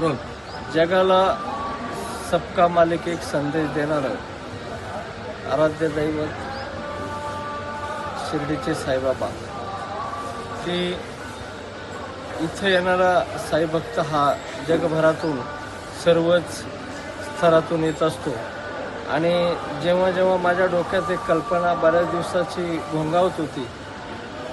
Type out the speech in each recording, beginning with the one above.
वापरून जगाला सबका मालिक एक संदेश देणारं आराध्य दैवत शिर्डीचे साईबाबा. की इथं येणारा साईभक्त हा जगभरातून सर्वच स्तरातून येत असतो. आणि जेव्हा जेव्हा माझ्या डोक्यात एक कल्पना बऱ्याच दिवसाची घोंगावत होती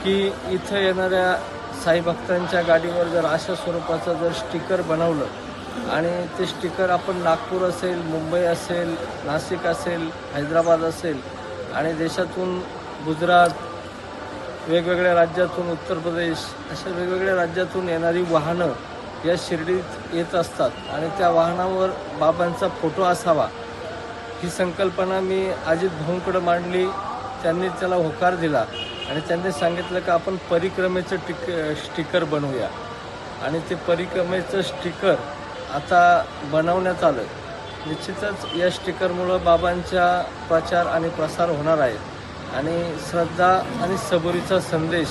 की इथं येणाऱ्या साई भक्तांच्या गाडीवर जर अशा स्वरूपाचं जर स्टिकर बनवलं आणि ते स्टिकर आपण नागपूर असेल मुंबई असेल नाशिक असेल हैदराबाद असेल आणि देशातून गुजरात वेगवेगळ्या राज्यातून उत्तर प्रदेश अशा वेगवेगळ्या राज्यातून येणारी वाहनं या शिर्डीत येत असतात आणि त्या वाहनावर बाबांचा फोटो असावा. ही संकल्पना मी अजित भाऊंकडं मांडली. त्यांनी त्याला होकार दिला. आणि त्यांनी सांगितलं का आपण परिक्रमेचं टिक स्टिकर बनवूया. आणि ते परिक्रमेचं स्टिकर आता बनवण्यात आलं. निश्चितच या स्टिकरमुळं बाबांच्या प्रचार आणि प्रसार होणार आहे. आणि श्रद्धा आणि सबुरीचा संदेश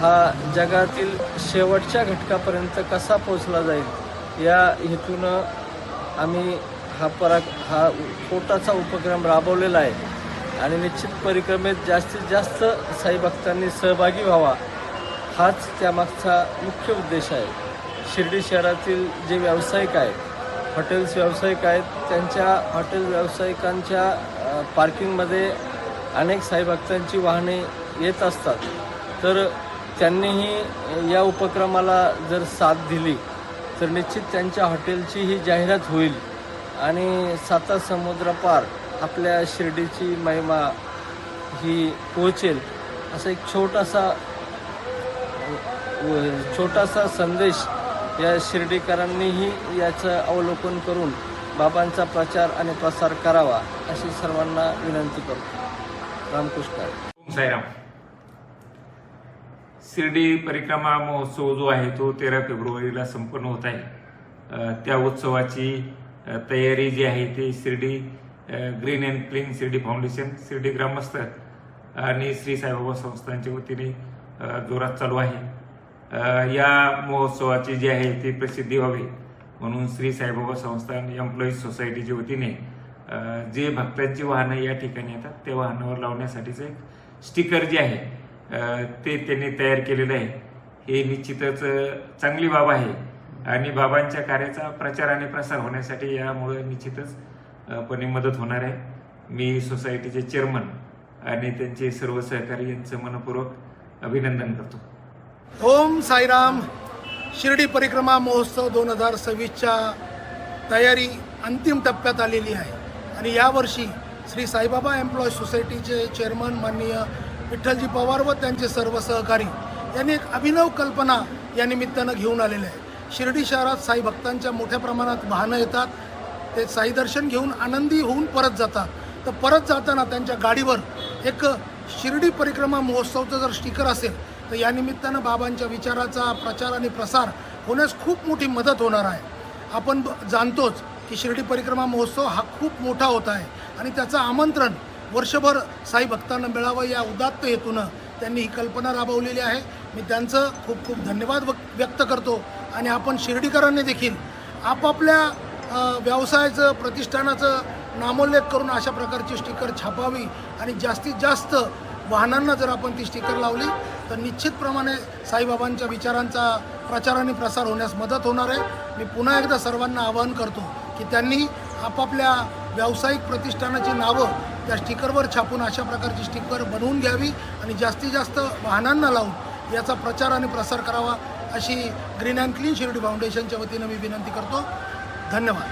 हा जगातील शेवटच्या घटकापर्यंत कसा पोचला जाईल या हेतूनं आम्ही हा परा हा छोटासा उपक्रम राबवलेला आहे. आणि निश्चित परिक्रमेत जास्तीत जास्त साई भक्तांनी सहभागी व्हावा हाच त्यामागचा मुख्य उद्देश आहे. शिर्डी शहरातील जे व्यावसायिक आहेत हॉटेल्स व्यावसायिक आहेत त्यांच्या हॉटेल व्यावसायिकांच्या पार्किंगमध्ये अनेक साईभक्तांची वाहने येत असतात. तर त्यांनीही या उपक्रमाला जर साथ दिली तर निश्चित त्यांच्या हॉटेलची ही जाहिरात होईल. आणि साता समुद्रपार आपल्या शिर्डीची महिमा ही पोहोचेल असा एक छोटासा छोटासा संदेश या शिर्डीकरांनीही याचं अवलोकन करून बाबांचा प्रचार आणि प्रसार करावा अशी सर्वांना विनंती करतो. रामकृष्ण साईराम. शिर्डी परिक्रमा महोत्सव जो आहे तो तेरा फेब्रुवारीला संपन्न होत आहे. त्या उत्सवाची तयारी जी आहे ती Shirdi green and clean Shirdi foundation Shirdi ग्रामस्थ आणि श्री साईबाबा संस्थांच्या वतीने जोरात चालू आहे. या महोत्सवाची जी आहे ती प्रसिद्धी व्हावी म्हणून श्री साईबाबा संस्थान एम्प्लॉईज सोसायटीच्या वतीने जे भक्तांची वाहनं या ठिकाणी येतात त्या वाहनावर लावण्यासाठीचं एक स्टिकर जे आहे ते त्यांनी तयार केलेलं आहे. हे निश्चितच चांगली बाब आहे आणि बाबांच्या कार्याचा प्रचार आणि प्रसार होण्यासाठी यामुळे निश्चितच पणे मदत होणार आहे. मी सोसायटीचे चेअरमन आणि त्यांचे सर्व सहकारी यांचं मनपूर्वक अभिनंदन करतो. ओम साईराम. शिर्डी परिक्रमा महोत्सव दोन हजार सव्वीसच्या तयारी अंतिम टप्प्यात आलेली आहे. आणि यावर्षी श्री साईबाबा एम्प्लॉय सोसायटीचे चेअरमन माननीय विठ्ठलजी पवार व त्यांचे सर्व सहकारी यांनी एक अभिनव कल्पना या निमित्तानं घेऊन आलेले आहे. शिर्डी शहरात साई भक्तांच्या मोठ्या प्रमाणात वाहनं येतात. ते साई दर्शन घेऊन आनंदी होऊन परत जातात. तर परत जाताना त्यांच्या गाडीवर एक शिर्डी परिक्रमा महोत्सवचं जर स्टिकर असेल तर या निमित्तानं बाबांच्या विचाराचा प्रचार आणि प्रसार होण्यास खूप मोठी मदत होणार आहे. आपण ब- जाणतोच की शिर्डी परिक्रमा महोत्सव हा खूप मोठा होत आहे आणि त्याचं आमंत्रण वर्षभर साई भक्तांना मिळावं या उदात्त हेतूनं त्यांनी ही कल्पना राबवलेली आहे. मी त्यांचं खूप खूप धन्यवाद व्यक्त करतो आणि आपण शिर्डीकरांनी देखील आपापल्या व्यवसायाचं प्रतिष्ठानाचं नामोल्लेख करून अशा प्रकारची स्टिकर छापावी आणि जास्तीत जास्त वाहनांना जर आपण ती स्टिकर लावली तर निश्चितप्रमाणे साईबाबांच्या विचारांचा प्रचार आणि प्रसार होण्यास मदत होणार आहे. मी पुन्हा एकदा सर्वांना आवाहन करतो की त्यांनी आपापल्या व्यावसायिक प्रतिष्ठानाची नावं त्या स्टिकरवर छापून अशा प्रकारची स्टिकर बनवून घ्यावी आणि जास्तीत जास्त वाहनांना लावून याचा प्रचार आणि प्रसार करावा अशी ग्रीन अँड क्लीन शिर्डी फाउंडेशनच्या वतीनं मी विनंती करतो. धन्यवाद